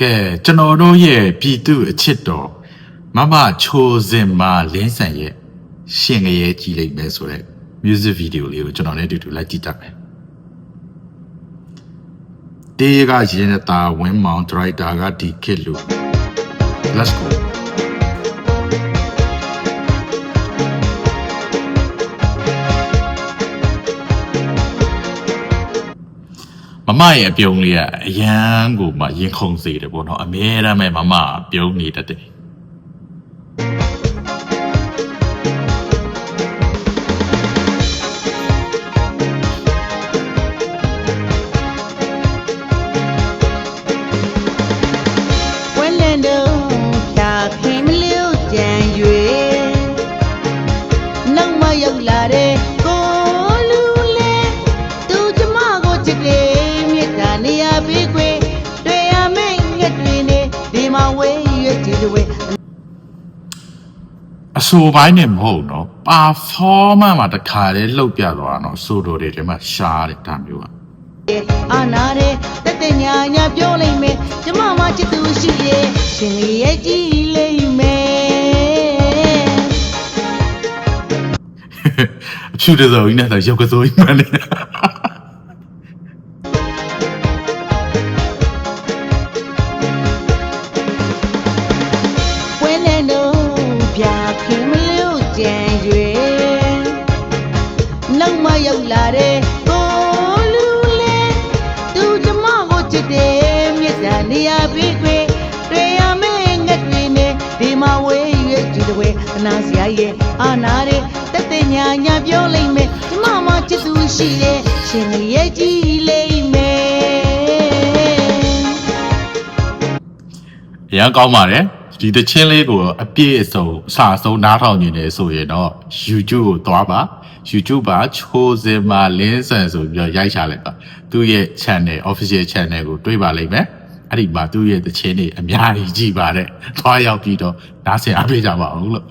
ကဲကျွန်တော်တို့ရဲ့ပြည်သူအချစ်တော်မမချိုစင်မာလင်းဆန်ရဲ့ရှင်ငရဲကြည့်လိုက်မယ်ဆိုတော့ music video လေးကိုကျွန်တော်လည်းအတူတူလိုက်ကြည့်တတ်မယ်တေးကရင်တာဝင်းမောင်ဒရိုက်တာကဒီခစ်လို့ let's go မမရဲ့အပြုံးလေးကအရန်ကိုမှရင်ခုန်စေတယ်ပေါ့နော်အမြဲတမ်းပဲမမကပြုံးနေတတ်တယ်ဝဲလန်တော့ဖြာခင်းမလို့ကြံ၍နော အဆိုပိုင်းနဲ့မဟုတ်နော်ပါဖောမမှာတခါလေးလှုပ်ပြသွားတာနော်ဆိုတော်တွေထဲမှာရှားတယ်ဒါမျိုးကအာနာတဲ့တက်တဲ့ညာညာပြောလိုက်မယ်ကျမမချစ်သူရှိရဲ့ရှင်ရဲ့ကြည့်လိုက်မယ်အဖြူတစုံကြီးနဲ့ဆိုရုပ်ကစိုးကြီးမှန်တယ် ခင်းမလို့ကြံ၍နောက်မရောက်လာတဲ့ကိုလူလေသူကျမကိုချစ်တယ်မြတ်တာနေရာပြီးခွေတွေ့ရမယ့်ငက်တွေနဲ့ဒီမှာဝဲရွက်ကြည့်တဲ့ဝဲအနာစရာရဲ့အာနာတဲ့တက်တဲ့ညာညာပြောလိုက်မယ်ကျမမချစ်သူရှိရဲ့ရှင်ရဲ့ကြည့်လိုက်မယ်အရန်ကောင်းပါတယ် ဒီတချင်းလေးကိုအပြည့်အစုံအစအဆုံးနားထောင်နေတယ်ဆိုရင်တော့ YouTube ကိုသွားပါ YouTube ပါချိုးစင်မာလင်းဆန်ဆိုပြီးတော့ရိုက်ချလိုက်ပါသူ့ရဲ့ channel official channel ကိုတွေ့ပါလိမ့်မယ်အဲ့ဒီမှာသူ့ရဲ့တချင်းတွေအများကြီးကြည့်ပါတဲ့သွားရောက်ပြီးတော့နားဆင်အားပေးကြပါအောင်လို့